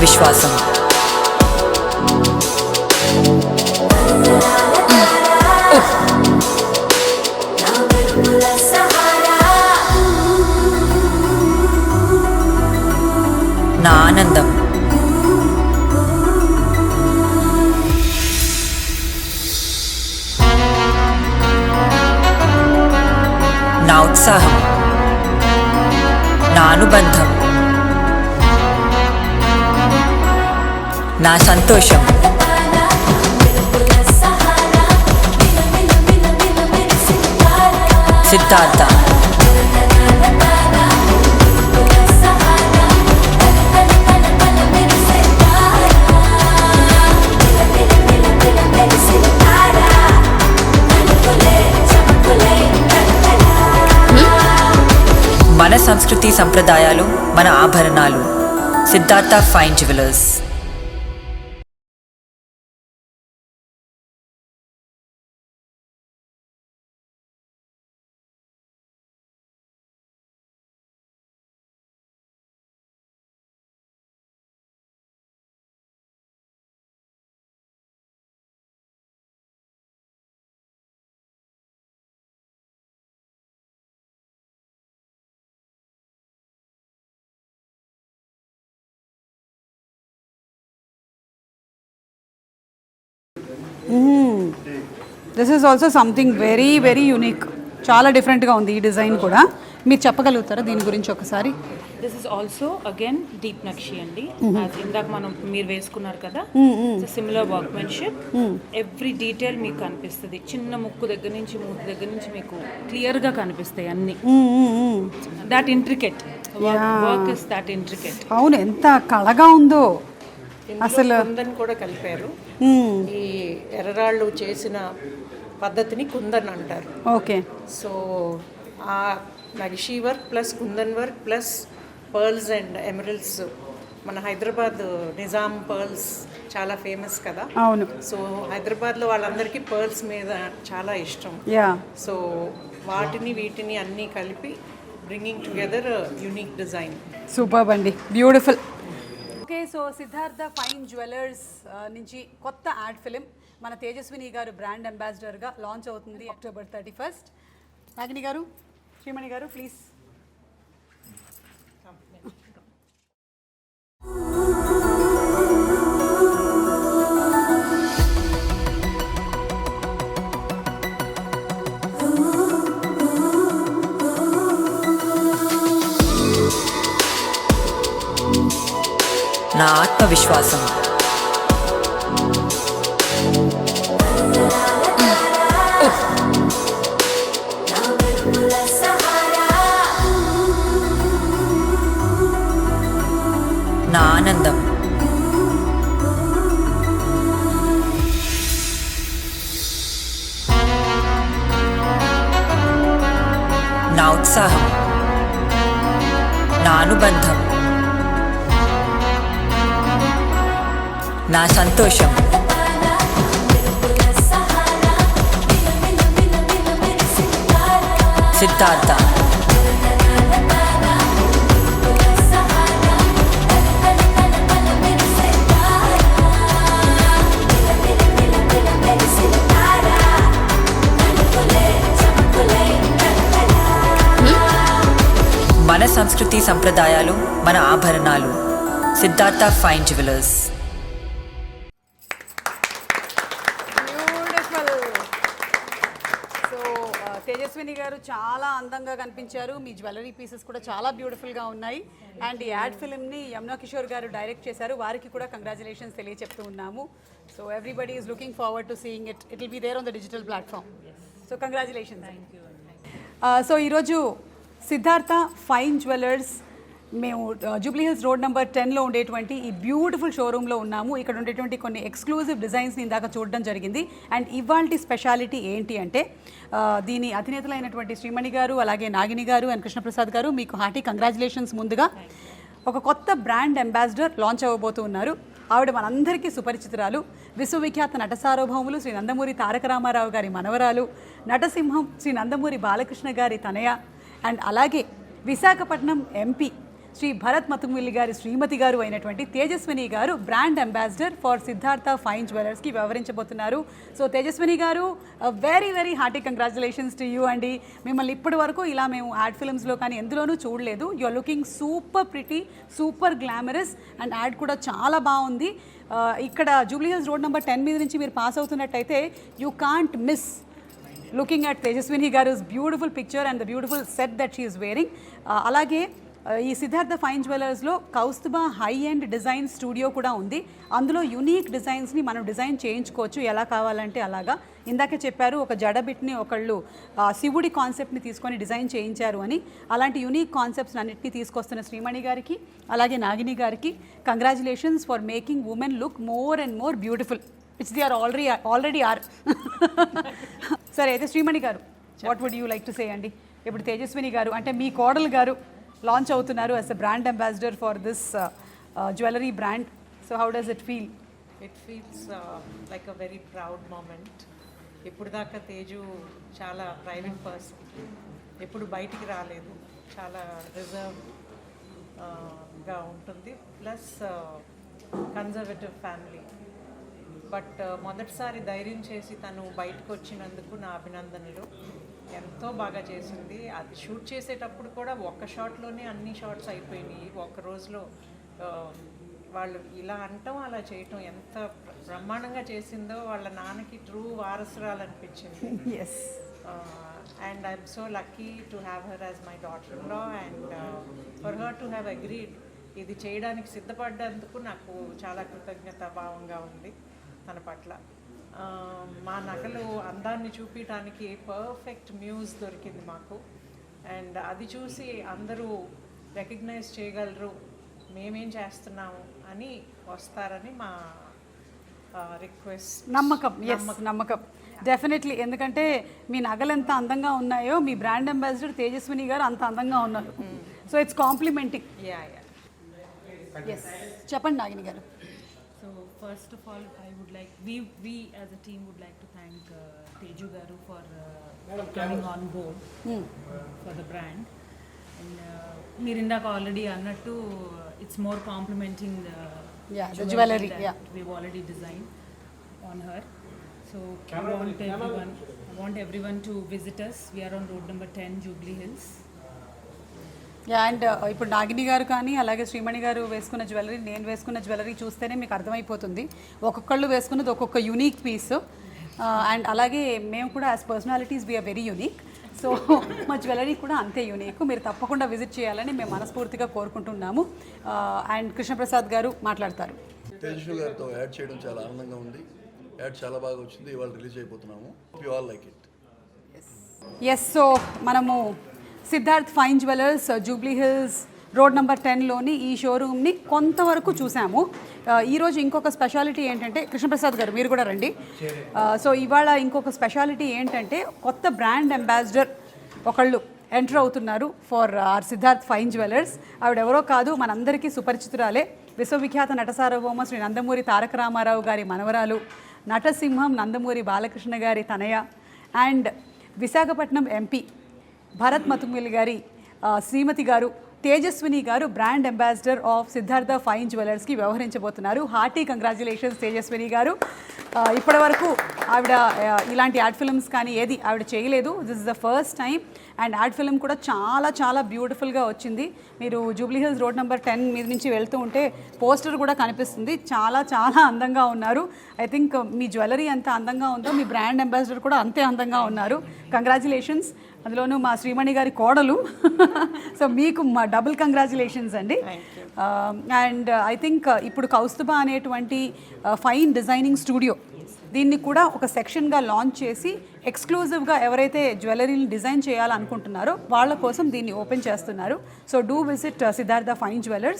విశ్వాసం నా ఆనందం. నా ఉత్సాహం. నా అనుబంధం. నా సంతోషం. సిద్ధార్థ. మన సంస్కృతి సంప్రదాయాలు మన ఆభరణాలు. Siddhartha fine jewellers. This is also something very very unique చాలా డిఫరెంట్గా ఉంది ఈ డిజైన్ కూడా. మీరు చెప్పగలుగుతారా దీని గురించి ఒకసారి? This is also again deep నక్షి అండి. As ఇందాక మనం మీరు వేసుకున్నారు కదా? సిమిలర్ వర్క్మెన్షిప్ ఎవ్రీ డీటెయిల్ మీకు కనిపిస్తుంది. చిన్న ముక్కు దగ్గర నుంచి మూతి దగ్గర నుంచి మీకు క్లియర్గా కనిపిస్తాయి అన్ని. That intricate work is that intricate అవును ఎంత కళగా ఉందో. అసలు కుందన్ కూడా కలిపారు. ఈ ఎర్రరాళ్ళు చేసిన పద్ధతిని కుందన్ అంటారు. ఓకే. సో ఆ నగిషీ work plus kundan work plus pearls and emeralds మన హైదరాబాద్ నిజాం పర్ల్స్ చాలా ఫేమస్ కదా. అవును. సో హైదరాబాద్లో వాళ్ళందరికీ పర్ల్స్ మీద చాలా ఇష్టం. యా. సో వాటిని వీటిని అన్నీ కలిపి bringing together unique design super అండి. Beautiful. So Siddhartha fine jewellers నుంచి కొత్త యాడ్ ఫిలిం మన తేజస్విని గారు బ్రాండ్ అంబాసిడర్గా లాంచ్ అవుతుంది October thirty first. Nagini garu Srimani garu please. ఆత్మవిశ్వాసం. నా ఆనందం. నా ఉత్సాహం. నా అనుబంధం. నా సంతోషం. సిద్ధార్థ. మన సంస్కృతి సంప్రదాయాలు మన ఆభరణాలు. Siddhartha fine jewellers. గారు చాలా అందంగా కనిపించారు. మీ జ్యువెలరీ పీసెస్ కూడా చాలా బ్యూటిఫుల్గా ఉన్నాయి. అండ్ ఈ యాడ్ ఫిల్మ్ని యమునా కిషోర్ గారు డైరెక్ట్ చేశారు. వారికి కూడా కంగ్రాచులేషన్స్ తెలియచెప్తూ ఉన్నాము. So everybody is looking forward to seeing it it will be there on the digital platform so congratulations so ఈరోజు సిద్ధార్థ ఫైన్ జ్యువెలర్స్ మేము జూబ్లీ హిల్స్ రోడ్ నెంబర్ టెన్లో ఉండేటువంటి ఈ బ్యూటిఫుల్ షోరూంలో ఉన్నాము. ఇక్కడ ఉండేటువంటి కొన్ని ఎక్స్క్లూజివ్ డిజైన్స్ని ఇందాక చూడడం జరిగింది. అండ్ ఇవాళ స్పెషాలిటీ ఏంటి అంటే దీని అధినేతలైనటువంటి శ్రీమణి గారు అలాగే నాగిని గారు అండ్ కృష్ణప్రసాద్ గారు మీకు హార్టీ కంగ్రాచులేషన్స్ ముందుగా ఒక కొత్త బ్రాండ్ అంబాసిడర్ లాంచ్ అవ్వబోతూ ఉన్నారు. ఆవిడ మనందరికీ సుపరిచితురాలు. విశ్వవిఖ్యాత నట సార్వభౌములు శ్రీ నందమూరి తారక రామారావు గారి మనవరాలు నటసింహం శ్రీ నందమూరి బాలకృష్ణ గారి తనయ అండ్ అలాగే విశాఖపట్నం ఎంపీ శ్రీ భరత్ మతుమిల్లి గారి శ్రీమతి గారు అయినటువంటి తేజస్విని గారు brand ambassador for Siddhartha fine జ్యువెలర్స్కి వ్యవహరించబోతున్నారు సో తేజస్విని గారు very very hearty congratulations to you అండి. మిమ్మల్ని ఇప్పటి వరకు ఇలా మేము యాడ్ ఫిల్మ్స్లో కానీ ఎందులోనూ చూడలేదు. You are looking super pretty super glamorous and ad కూడా చాలా బాగుంది. ఇక్కడ Jubilee Hills road number ten మీద నుంచి మీరు pass అవుతున్నట్టయితే you can't miss looking at Tejaswini garu beautiful picture and the beautiful set that she's wearing అలాగే ఈ Siddhartha fine జ్యువెలర్స్లో Kaustubha high end design studio కూడా ఉంది. అందులో యునీక్ డిజైన్స్ని మనం డిజైన్ చేయించుకోవచ్చు. ఎలా కావాలంటే అలాగా. ఇందాకే చెప్పారు ఒక జడబిట్ని ఒకళ్ళు శివుడి కాన్సెప్ట్ని తీసుకొని డిజైన్ చేయించారు అని. అలాంటి యునీక్ కాన్సెప్ట్స్ అన్నిటినీ తీసుకొస్తున్న శ్రీమణి గారికి అలాగే నాగిని గారికి congratulations for making women look more and more beautiful which the are already already are సరే అయితే శ్రీమణి గారు what would you like to say అండి? ఇప్పుడు తేజస్విని గారు అంటే మీ కోడలు గారు లాంచ్ అవుతున్నారు as a brand ambassador for this jewellery brand so how does it feel it feels like a very proud moment ఇప్పుడు దాకా తేజు చాలా ప్రైవేట్ పర్సన్ ఎప్పుడు బయటికి రాలేదు. చాలా రిజర్వ్గా uh, ఉంటుంది. ప్లస్ కన్జర్వేటివ్ ఫ్యామిలీ బట్ మొదటిసారి ధైర్యం చేసి తను బయటకు వచ్చినందుకు నా అభినందనలు. ఎంతో బాగా చేసింది. అది షూట్ చేసేటప్పుడు కూడా ఒక్క షాట్లోనే అన్ని షాట్స్ అయిపోయినాయి. ఒక్క రోజులో వాళ్ళు ఇలా అంటాం అలా చేయటం ఎంత బ్రహ్మాండంగా చేసిందో వాళ్ళ నాన్నకి ట్రూ వారసురాలు అనిపించింది. Yes and I'm so lucky to have her as my daughter in law and for her to have agreed ఇది చేయడానికి సిద్ధపడ్డందుకు నాకు చాలా కృతజ్ఞత భావంగా ఉంది తన పట్ల. మా నగలు అందాన్ని చూపించడానికి పర్ఫెక్ట్ మ్యూజ్ దొరికింది మాకు. అండ్ అది చూసి అందరూ రికగ్నైజ్ చేయగలరు మేమేం చేస్తున్నాము అని వస్తారని మా రిక్వెస్ట్ నమ్మకం ఎస్ నమ్మకం. డెఫినెట్లీ ఎందుకంటే మీ నగలు ఎంత అందంగా ఉన్నాయో మీ బ్రాండ్ అంబాసిడర్ తేజస్విని గారు అంత అందంగా ఉన్నారు. సో ఇట్స్ కాంప్లిమెంటింగ్ చెప్పండి నాగిని గారు. first of all, I would like we we as a team would like to thank uh, Teju Garu for uh, coming on board for the brand. And uh, మీరు ఇందాక already అన్నట్టు it's more complimenting Yeah, the jewellery, yeah. we've already designed on her. So I want everyone, I want everyone to visit us. We are on road number 10, Jubilee Hills. And ఇప్పుడు నాగిని గారు కానీ అలాగే శ్రీమణి గారు వేసుకున్న jewellery నేను వేసుకున్న jewellery చూస్తేనే మీకు అర్థమైపోతుంది. ఒక్కొక్కళ్ళు వేసుకున్నది ఒక్కొక్క యూనిక్ పీస్ అండ్ అలాగే మేము కూడా as personalities we're very unique so మా జ్యువెలరీ కూడా అంతే యూనిక్ మీరు తప్పకుండా విజిట్ చేయాలని మేము మనస్ఫూర్తిగా కోరుకుంటున్నాము. అండ్ కృష్ణప్రసాద్ గారు మాట్లాడతారు. తేజస్వి గారితో యాడ్ చేయడం చాలా ఆనందంగా ఉంది. యాడ్ చాలా బాగా వచ్చింది. ఇవాళ release అయిపోతున్నాము. You all like it yes so మనము Siddharth fine jewellers Jubilee Hills road number టెన్లోని ఈ షోరూమ్ని కొంతవరకు చూసాము. Uh, ఈరోజు ఇంకొక స్పెషాలిటీ ఏంటంటే కృష్ణప్రసాద్ గారు మీరు కూడా రండి. Uh, సో ఇవాళ ఇంకొక స్పెషాలిటీ ఏంటంటే కొత్త బ్రాండ్ అంబాసిడర్ ఒకళ్ళు ఎంటర్ అవుతున్నారు for uh, our Siddharth fine jewellers ఆవిడ ఎవరో కాదు మనందరికీ సుపరిచితురాలే. విశ్వవిఖ్యాత నట సార్వభౌమ శ్రీ నందమూరి తారక రామారావు గారి మనవరాలు నటసింహం నందమూరి బాలకృష్ణ గారి తనయ అండ్ విశాఖపట్నం ఎంపీ భరత్ మతుమిల్ గారి శ్రీమతి గారు తేజస్విని గారు brand ambassador of Siddhartha fine జ్యువెలర్స్కి వ్యవహరించబోతున్నారు. హార్టీ కంగ్రాచులేషన్స్ తేజస్విని గారు. ఇప్పటి ఇప్పటివరకు ఆవిడ ఇలాంటి యాడ్ ఫిల్మ్స్ కానీ ఏది ఆవిడ చేయలేదు. This is the first time and ad film కూడా చాలా చాలా బ్యూటిఫుల్గా వచ్చింది. మీరు Jubilee Hills road number ten మీద నుంచి వెళ్తూ ఉంటే పోస్టర్ కూడా కనిపిస్తుంది. చాలా చాలా అందంగా ఉన్నారు. ఐ థింక్ మీ జ్యువెలరీ ఎంత అందంగా ఉందో మీ బ్రాండ్ అంబాసిడర్ కూడా అంతే అందంగా ఉన్నారు. కంగ్రాచులేషన్స్ అందులోనూ మా శ్రీమణి గారి కోడలు. సో మీకు మా డబుల్ కంగ్రాచులేషన్స్ అండి. అండ్ ఐ థింక్ ఇప్పుడు కౌస్తుభ అనేటువంటి ఫైన్ డిజైనింగ్ స్టూడియో దీన్ని కూడా ఒక సెక్షన్గా లాంచ్ చేసి ఎక్స్క్లూజివ్గా ఎవరైతే జ్యువెలరీని డిజైన్ చేయాలనుకుంటున్నారో వాళ్ళ కోసం దీన్ని ఓపెన్ చేస్తున్నారు. So do visit Siddhartha fine jewellers